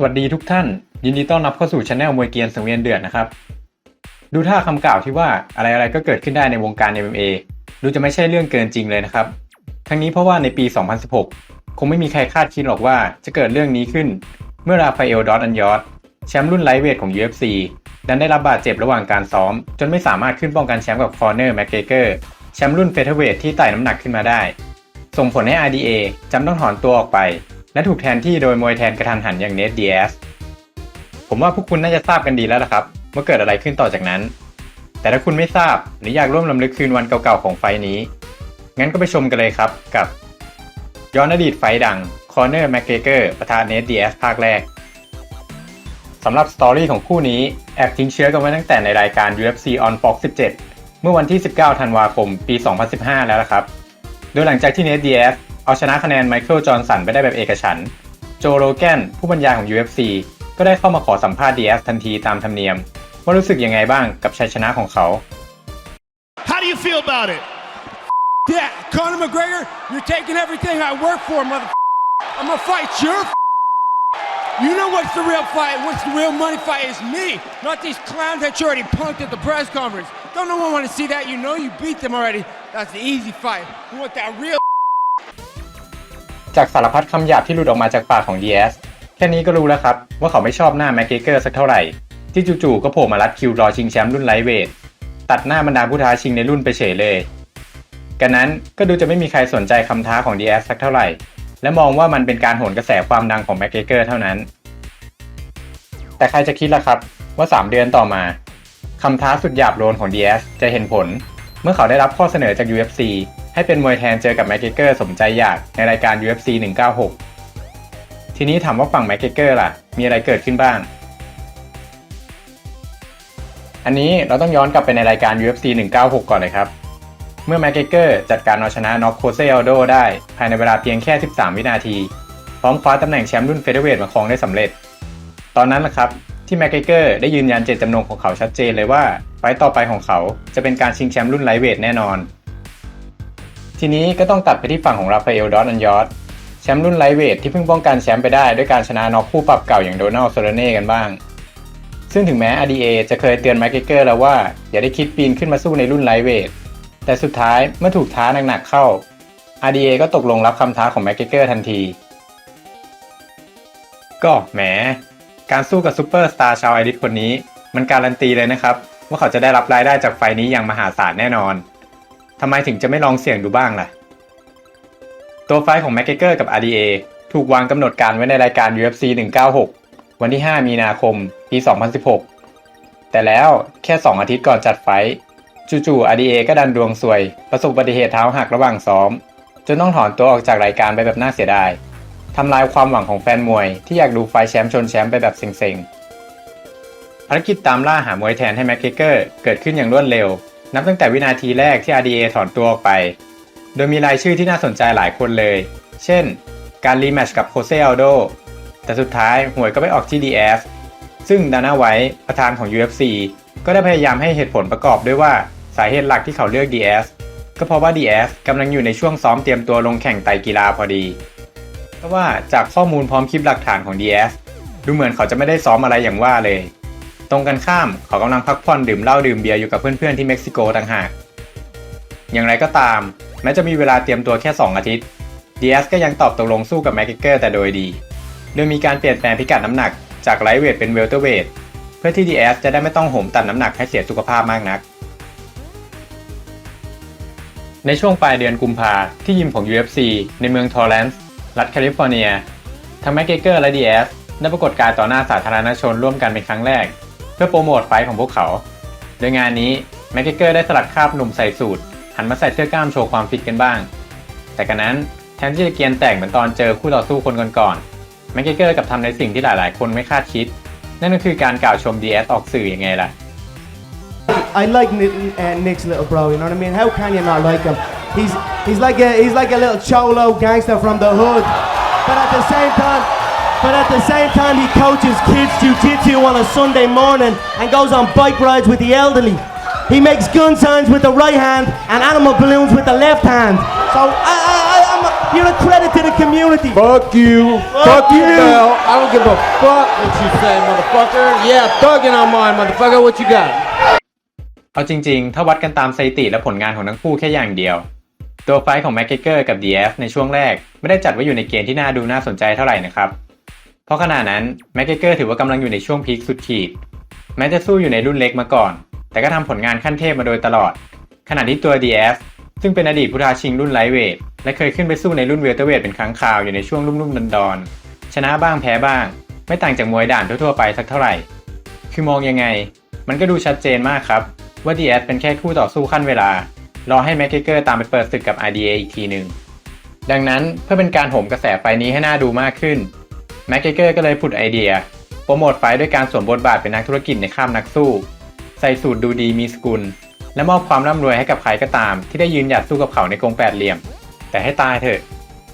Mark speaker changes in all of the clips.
Speaker 1: สวัสดีทุกท่าน ยินดีต้อนรับเข้าสู่ช anel มวยเกียนสังเวียนเดือดนะครับ ดูท่าคำกล่าวที่ว่าอะไรๆก็เกิดขึ้นได้ในวงการ MMA ดูจะไม่ใช่เรื่องเกินจริงเลยนะครับ ทั้งนี้เพราะว่าในปี 2016 คงไม่มีใครคาดคิดหรอกว่าจะเกิดเรื่องนี้ขึ้น เมื่อราฟาเอลดอตอันยอตแชมป์รุ่นไลท์เวทของ UFC ดันได้รับบาดเจ็บระหว่างการซ้อม จนไม่สามารถขึ้นป้องกันแชมป์กับคอร์เนอร์แมกเกเกอร์แชมป์รุ่นเฟเธอร์เวทที่ไต่น้ำหนักขึ้นมาได้ ส่งผลให้ RDA จำต้องถอนตัวออกไป และถูกแทนที่โดยมวยแทนกระทันหันอย่างเน d ดี s ผมว่าพวกคุณน่าจะทราบกันดีแล้วล่ะครับว่าเกิดอะไรขึ้นต่อจากนั้น แต่ถ้าคุณไม่ทราบหรืออยากร่วมลำลึกคืนวันเก่าๆของไฟนี้ งั้นก็ไปชมกันเลยครับกับ ย้อนอดีตไฟดังคอร์เนอร์แมกเกเกอร์ประธานเน d ดี s ภาคแรกสำหรับสตอรี่ของคู่นี้แอบทิ้งเชื้อกันไว้ตั้งแต่ในรายการ UFC on Fox 17 เมื่อวันที่ 19 ธันวาคม ปี 2015 แล้วละครับ โดยหลังจากที่เน d ดี s เอาชนะคะแนนไมเคิลจอห์นสันไปได้แบบเอกฉันท์โจโรแกนผู้บรรยายของ UFC ก็ได้เข้ามาขอสัมภาษณ์ดี s ทันทีตามธรรมเนียม ว่ารู้สึกยังไงบ้างกับชัยชนะของเขา
Speaker 2: How do you feel about it?
Speaker 3: Yeah, Conor McGregor, you're taking everything I work for, mother. I'm gonna fight your. You know what's the real fight? What's the real money fight? Is me, not these clowns that you already punked at the press conference. Don't no one want to see that. You know you beat them already. That's the easy fight. You want that real?
Speaker 1: จากสารพัดคำหยาบที่หลุดออกมาจากปากของ DS แค่นี้ก็รู้แล้วครับ ว่าเขาไม่ชอบหน้าแมกเกเกอร์สักเท่าไหร่ ที่จู่ๆก็โผล่มารัดคิวรอชิงแชมป์รุ่นไลท์เวทตัดหน้าบรรดาผู้ท้าชิงในรุ่นไปเฉยเลยกันนั้นก็ดูจะไม่มีใครสนใจคำท้าของ DS สักเท่าไหร่ และมองว่ามันเป็นการโหนกระแสความดังของแมกเกเกอร์เท่านั้น แต่ใครจะคิดล่ะครับว่า 3 เดือนต่อมาคำท้าสุดหยาบโลนของ DS จะเห็นผล เมื่อเขาได้รับข้อเสนอจาก UFC ให้เป็นมวยแทนเจอกับแมกเกเกอร์สมใจอยากในรายการ UFC 196 ทีนี้ถามว่าฝั่งแมกเกเกอร์ล่ะ มีอะไรเกิดขึ้นบ้าง อันนี้เราต้องย้อนกลับไปในรายการ UFC 196 ก่อนเลยครับ เมื่อแมกเกเกอร์จัดการเอาชนะน็อกโคเซอัลโดได้ ภายในเวลาเพียงแค่ 13 วินาที พร้อมคว้าตำแหน่งแชมป์รุ่นเฟเธอร์เวทมาครองได้สำเร็จ ตอนนั้นแหละครับ ที่แมกเกเกอร์ได้ยืนยันเจตจำนงของเขาชัดเจนเลยว่าไฟต์ต่อไปของเขาจะเป็นการชิงแชมป์รุ่นไลท์เวทแน่นอน ทีนี้ก็ต้องตัดไปที่ฝั่งของราฟาเอลดอตอันยอตแชมป์รุ่นไลท์เวทที่เพิ่งป้องกันแชมป์ไปได้ด้วยการชนะน็อกคู่ปรับเก่าอย่างโดนัลด์โซเรเน่กันบ้าง ซึ่งถึงแม้ RDA จะเคยเตือนแมกเกเกอร์แล้วว่าอย่าได้คิดปีนขึ้นมาสู้ในรุ่นไลท์เวทแต่สุดท้ายเมื่อถูกท้าหนักๆเข้า RDA ก็ตกลงรับคำท้าของแมกเกเกอร์ทันที ก็แหม การสู้กับซูเปอร์สตาร์ชาวไอริสคนนี้ มันการันตีเลยนะครับ ว่าเขาจะได้รับรายได้จากไฟล์นี้อย่างมหาศาลแน่นอน ทำไมถึงจะไม่ลองเสี่ยงดูบ้างล่ะ ตัวไฟล์ของแมกเกอร์กับ RDA ถูกวางกำหนดการไว้ในรายการ UFC 196 วันที่ 5 มีนาคม ปี 2016 แต่แล้วแค่ 2 อาทิตย์ก่อนจัดไฟจู่ๆ RDA ก็ดันดวงซวย ประสบอุบัติเหตุเท้าหักระหว่างซ้อม จนต้องถอนตัวออกจากรายการไปแบบน่าเสียดายทำลายความหวังของแฟนมวย ที่อยากดูไฟแชมป์ชนแชมป์ไปแบบเซ็งๆภารกิจตามล่าหามวยแทนให้แม็กเกอร์เกิดขึ้นอย่างรวดเร็ว นับตั้งแต่วินาทีแรกที่ RDA ถอนตัวออกไป โดยมีรายชื่อที่น่าสนใจหลายคนเลย เช่น การรีแมช์กับโคเซอัลโด แต่สุดท้ายหวยก็ไปออกที่ DS ซึ่งดาน่าไวท์ประธานของ UFC ก็ได้พยายามให้เหตุผลประกอบด้วยว่าสาเหตุหลักที่เขาเลือก DS ก็เพราะว่า DS กำลังอยู่ในช่วงซ้อมเตรียมตัวลงแข่งไตกีฬาพอดีเพราะว่าจากข้อมูลพร้อมคลิปหลักฐานของ DS ดูเหมือนเขาจะไม่ได้ซ้อมอะไรอย่างว่าเลย ตรงกันข้ามเขากำลังพักผ่อนดื่มเหล้าดื่มเบียร์อยู่กับเพื่อนๆที่เม็กซิโกต่างหาก อย่างไรก็ตาม แม้จะมีเวลาเตรียมตัวแค่ 2 อาทิตย์ DS ก็ยังตอบตกลงสู้กับแมกเกอร์แต่โดยดี โดยมีการเปลี่ยนแปลงพิกัดน้ำหนักจากไลท์เวทเป็นเวลเตอร์เวทเพื่อที่ DS จะได้ไม่ต้องโหมตัดน้ำหนักให้เสียสุขภาพมากนัก ในช่วงปลายเดือนกุมภาที่ยิมของ UFC ในเมืองทอร์แลนซ์รัฐแคลิฟอร์เนียทั้งแมกเกอร์และ DS ได้ปรากฏกายต่อหน้าสาธารณชนร่วมกันเป็นครั้งแรก พื่อโปรโมทไฟท์ของพวกเขา โดยงานนี้แม็กเกอร์ได้สลัดคราบหนุ่มใส่สูทหันมาใส่เสื้อกล้ามโชว์ความฟิตกันบ้าง แต่กันนั้นแทนที่จะเกียนแตกเหมือนตอนเจอคู่ต่อสู้คนก่อนๆแม็กเกอร์กับทำในสิ่งที่หลายๆ คนไม่คาดคิด นั่นก็คือการกล่าวชม DS ออกสื่อยังไงล่ะ
Speaker 4: I like Nick, uh, Nick's little bro. You know what I mean? How can you not like him? He's he's like a he's like a little cholo gangster from the hood, but at the same time, but at the same time, he coaches kids jiu-jitsu on a Sunday morning and goes on bike rides with the elderly. He makes gun signs with the right hand and animal balloons with the left hand. So I, I, I, I'm a, you're a credit to the community.
Speaker 5: Fuck you.
Speaker 4: Fuck
Speaker 5: Fuck, you
Speaker 4: you.
Speaker 5: now. I don't give
Speaker 3: give a fuck what you say, motherfucker. Yeah, thugging on mine, motherfucker. What you got?
Speaker 1: เอาจริงๆ ถ้าวัดกันตามสถิติและผลงานของทั้งคู่แค่อย่างเดียว ตัวไฟท์ของแม็กเกอร์กับ DF ในช่วงแรก ไม่ได้จัดไว้อยู่ในเกณฑ์ที่น่าดูน่าสนใจเท่าไหร่นะครับ เพราะขณะนั้นแม็กเกอร์ถือว่ากำลังอยู่ในช่วงพีคสุดขีด แม้จะสู้อยู่ในรุ่นเล็กมาก่อน แต่ก็ทำผลงานขั้นเทพมาโดยตลอด ขณะที่ตัว DF ซึ่งเป็นอดีตผู้ท้าชิงรุ่นไลท์เวทและเคยขึ้นไปสู้ในรุ่นเวลเตอร์เวทเป็นครั้งคราวอยู่ในช่วงรุ่มๆดอนๆชนะบ้างแพ้บ้าง ไม่ต่างจากมวยด่านทั่วๆไปสักเท่าไหร่ คือมองยังไง มันก็ดูชัดเจนมากครับ ว่า DS เป็นแค่คู่ต่อสู้ขั้นเวลารอให้แม็กเกอร์ตามไปเปิดศึกกับ RDA อีกทีหนึ่งดังนั้นเพื่อเป็นการโหมกระแสไฟนี้ให้น่าดูมากขึ้น แม็กเกอร์ก็เลยผุดไอเดีย โปรโมทไฟด้วยการสวมบทบาทเป็นนักธุรกิจในข้ามนักสู้ ใส่สูตรดูดีมีสกุล และมอบความร่ำรวยให้กับใครก็ตาม ที่ได้ยืนหยัดสู้กับเขาในกรงแปดเหลี่ยม แต่ให้ตายเถอะ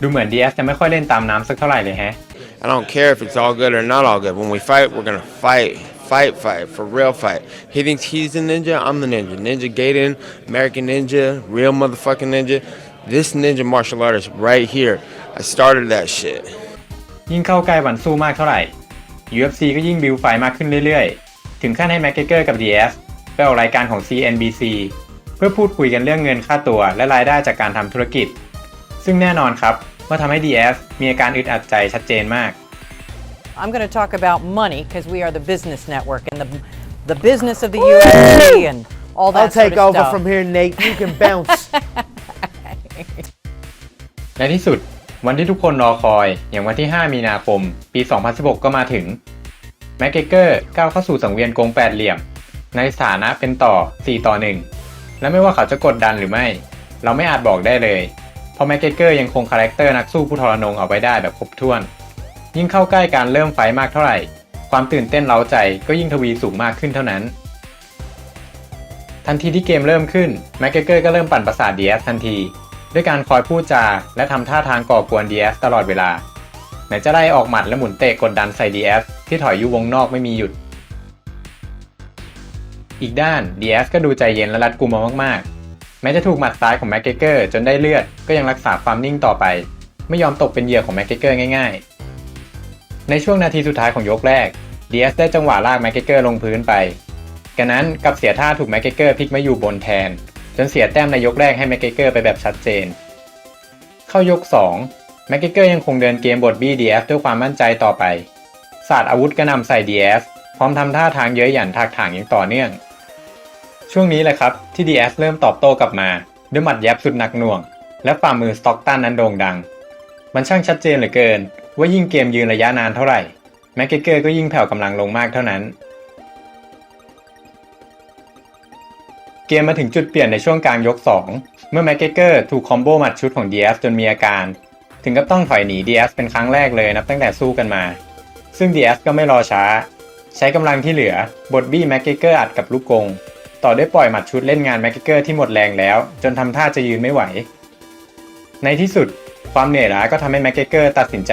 Speaker 1: ดูเหมือน DS จะไม่ค่อยเล่นตามน้ำสักเท่าไหร่เลยแฮะ
Speaker 5: I don't care if it's all good or not all good. When we fight, we're gonna fight. Fight, fight, for real fight. He thinks he's the ninja, I'm the ninja. Ninja Gaiden, American Ninja, real motherfucking ninja. This ninja martial artist right here. I started that shit.
Speaker 1: ยิ่งเข้าใกล้วันสู้มากเท่าไหร่ UFC ก็ยิ่งบิวไฟมากขึ้นเรื่อยๆ ถึงขั้นให้แม็กเกอร์กับ DS ไปออกรายการของ CNBC เพื่อพูดคุยกันเรื่องเงินค่าตัวและรายได้จากการทำธุรกิจ ซึ่งแน่นอนครับว่าทำให้ DS มีอาการอึดอัดใจชัดเจนมาก
Speaker 6: I'm going to talk about money because we are the business network and the the business of the UFC and all that
Speaker 7: I'll
Speaker 6: sort
Speaker 7: take
Speaker 6: of
Speaker 7: over
Speaker 6: stuff.
Speaker 7: from here, Nate. You can bounce.
Speaker 1: ในที่สุด วันที่ทุกคนรอคอยอย่างวันที่ 5 มีนาคม ปี 2016 ก็มาถึง แม็กเกอร์ก้าวเข้าสู่สังเวียนกงแปดเหลี่ยม ในฐานะเป็นต่อ 4 ต่อ 1 และไม่ว่าเขาจะกดดันหรือไม่ เราไม่อาจบอกได้เลย เพราะแม็กเกอร์ยังคงคาแรคเตอร์นักสู้ผู้ทรนงเอาไว้ได้แบบครบถ้วน ยิ่งเข้าใกล้การเริ่มไฟมากเท่าไหร่ ความตื่นเต้นเร้าใจก็ยิ่งทวีสูงมากขึ้นเท่านั้น ทันทีที่เกมเริ่มขึ้นแม็กเกอร์ก็เริ่มปั่นประสาท DS ทันที ด้วยการคอยพูดจาและทำท่าทางก่อกวน DS ตลอดเวลา ไหนจะไล่ออกหมัดและหมุนเตะกดดันใส่ DS ที่ถอยอยู่วงนอกไม่มีหยุด อีกด้าน DS ก็ดูใจเย็นและรัดกุมมามากๆ แม้จะถูกหมัดซ้ายของแม็กเกอร์จนได้เลือดก็ยังรักษาความนิ่งต่อไป ไม่ยอมตกเป็นเหยื่อของแม็กเกอร์ง่าย ๆ ในช่วงนาทีสุดท้ายของยกแรก DS ได้จังหวะลากแม็กเกอร์ลงพื้นไปกันนั้นกลับเสียท่าถูกแม็กเกอร์พลิกมาอยู่บนแทน จนเสียแต้มในยกแรกให้แม็กเกอร์ไปแบบชัดเจน เข้ายก 2 แม็กเกอร์ยังคงเดินเกมบทบี้ DS ด้วยความมั่นใจต่อไป ศาสตร์อาวุธกระนำใส่ DS พร้อมทำท่าทางเย้ยหยันทักถางอย่างต่อเนื่อง ช่วงนี้แหละครับที่ DS เริ่มตอบโต้กลับมา ด้วยหมัดแยบสุดหนักหน่วง และฝ่ามือสต็อกตันนั้นโด่งดัง มันช่างชัดเจนเหลือเกิน ว่ายิ่งเกมยืนระยะนานเท่าไหร่แม็กเกอร์ก็ยิ่งแผ่วกำลังลงมากเท่านั้น เกมมาถึงจุดเปลี่ยนในช่วงกลางยก 2 เมื่อแม็กเกอร์ถูกคอมโบหมัดชุดของ DS จนมีอาการ ถึงกับต้องถอยหนี DS เป็นครั้งแรกเลยนับตั้งแต่สู้กันมา ซึ่ง DS ก็ไม่รอช้า ใช้กำลังที่เหลือบดบี้แม็กเกอร์อัดกับลูกกง ต่อด้วยปล่อยหมัดชุดเล่นงานแม็กเกอร์ที่หมดแรงแล้ว จนทำท่าจะยืนไม่ไหว ในที่สุดความเหนื่อยล้าก็ทำให้แม็กเกอร์ตัดสินใจ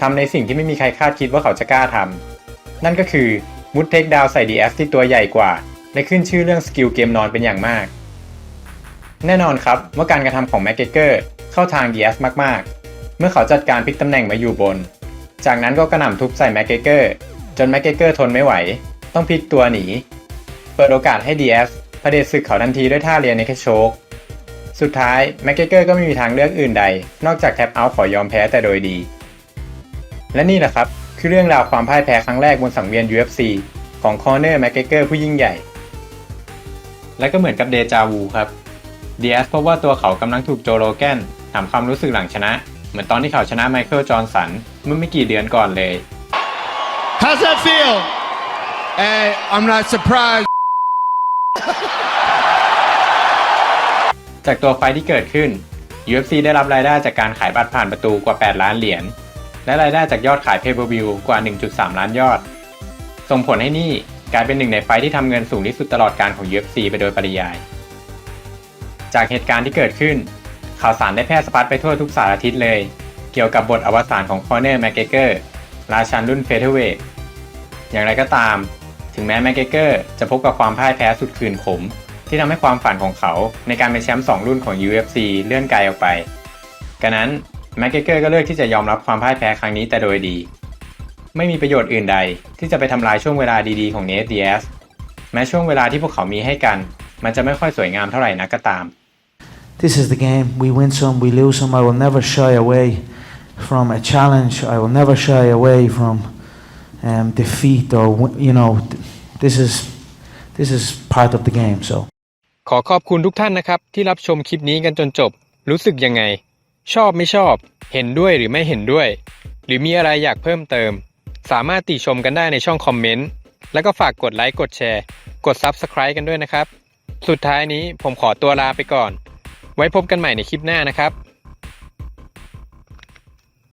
Speaker 1: ทำในสิ่งที่ไม่มีใครคาดคิดว่าเขาจะกล้าทำนั่นก็คือมุดเทคดาวใส่ DS ที่ตัวใหญ่กว่า และขึ้นชื่อเรื่องสกิลเกมนอนเป็นอย่างมาก แน่นอนครับว่าการกระทำของแม็กเกอร์เข้าทาง DS มากๆ เมื่อเขาจัดการพลิกตำแหน่งมาอยู่บน จากนั้นก็กระหน่ำทุบใส่แม็กเกอร์จนแม็กเกอร์ทนไม่ไหว ต้องพลิกตัวหนี เปิดโอกาสให้ DS เอสเผด็จศึกเขาทันทีด้วยท่าเรียนในแคชโชกสุดท้ายแม็กเกอร์ก็ไม่มีทางเลือกอื่นใด นอกจากแท็บเอาท์ขอยอมแพ้แต่โดยดี และนี่แหละครับ คือเรื่องราวความพ่ายแพ้ครั้งแรกบนสังเวียน UFC ของคอร์เนอร์แม็กเกอร์ผู้ยิ่งใหญ่ และก็เหมือนกับเดจาวูครับดีแอสพบว่าตัวเขากำลังถูกโจโรแกนถามความรู้สึกหลังชนะ เหมือนตอนที่เขาชนะไมเคิลจอห์นสันเมื่อไม่กี่เดือนก่อนเลย
Speaker 2: How's that feel?
Speaker 3: Hey, I'm not surprised.
Speaker 1: จากตัวไฟท์ที่เกิดขึ้น UFC ได้รับรายได้จากการขายบัตรผ่านประตูกว่า 8 ล้านเหรียญ และรายได้จากยอดขาย Pay-Per-View กว่า 1.3 ล้านยอด ส่งผลให้นี่ กลายเป็นหนึ่งในไฟที่ทำเงินสูงที่สุดตลอดการของ UFC ไปโดยปริยาย จากเหตุการณ์ที่เกิดขึ้น ข่าวสารได้แพร่สะพัดไปทั่วทุกสารทิศเลย เกี่ยวกับบทอวสานของคอเนอร์แมกเกอร์ราชันรุ่นเฟเธอร์เวทอย่างไรก็ตาม ถึงแม้แมกเกอร์จะพบกับความพ่ายแพ้สุดคืนขม ที่ทำให้ความฝันของเขาในการเป็นแชมป์2รุ่นของ UFC เลื่อนไกลออกไปกระนั้นแมกเกอร์ก็เลือกที่จะยอมรับความพ่ายแพ้ครั้งนี้แต่โดยดี ไม่มีประโยชน์อื่นใด ที่จะไปทำลายช่วงเวลาดีๆของเนสดีแอสแม้ช่วงเวลาที่พวกเขามีให้กัน มันจะไม่ค่อยสวยงามเท่าไหร่นักก็ตาม
Speaker 8: This is the game. We win some, we lose some. I will never shy away from a challenge. I will never shy away from um, defeat or wi- you know. th- This is this is part of the game. So.
Speaker 1: ขอขอบคุณทุกท่านนะครับ ที่รับชมคลิปนี้กันจนจบ รู้สึกยังไง ชอบไม่ชอบ เห็นด้วยหรือไม่เห็นด้วย หรือมีอะไรอยากเพิ่มเติม สามารถติชมกันได้ในช่องคอมเมนต์ แล้วก็ฝากกดไลค์ กดแชร์ กด Subscribe กันด้วยนะครับ สุดท้ายนี้ผมขอตัวลาไปก่อน ไว้พบกันใหม่ในคลิปหน้านะครับ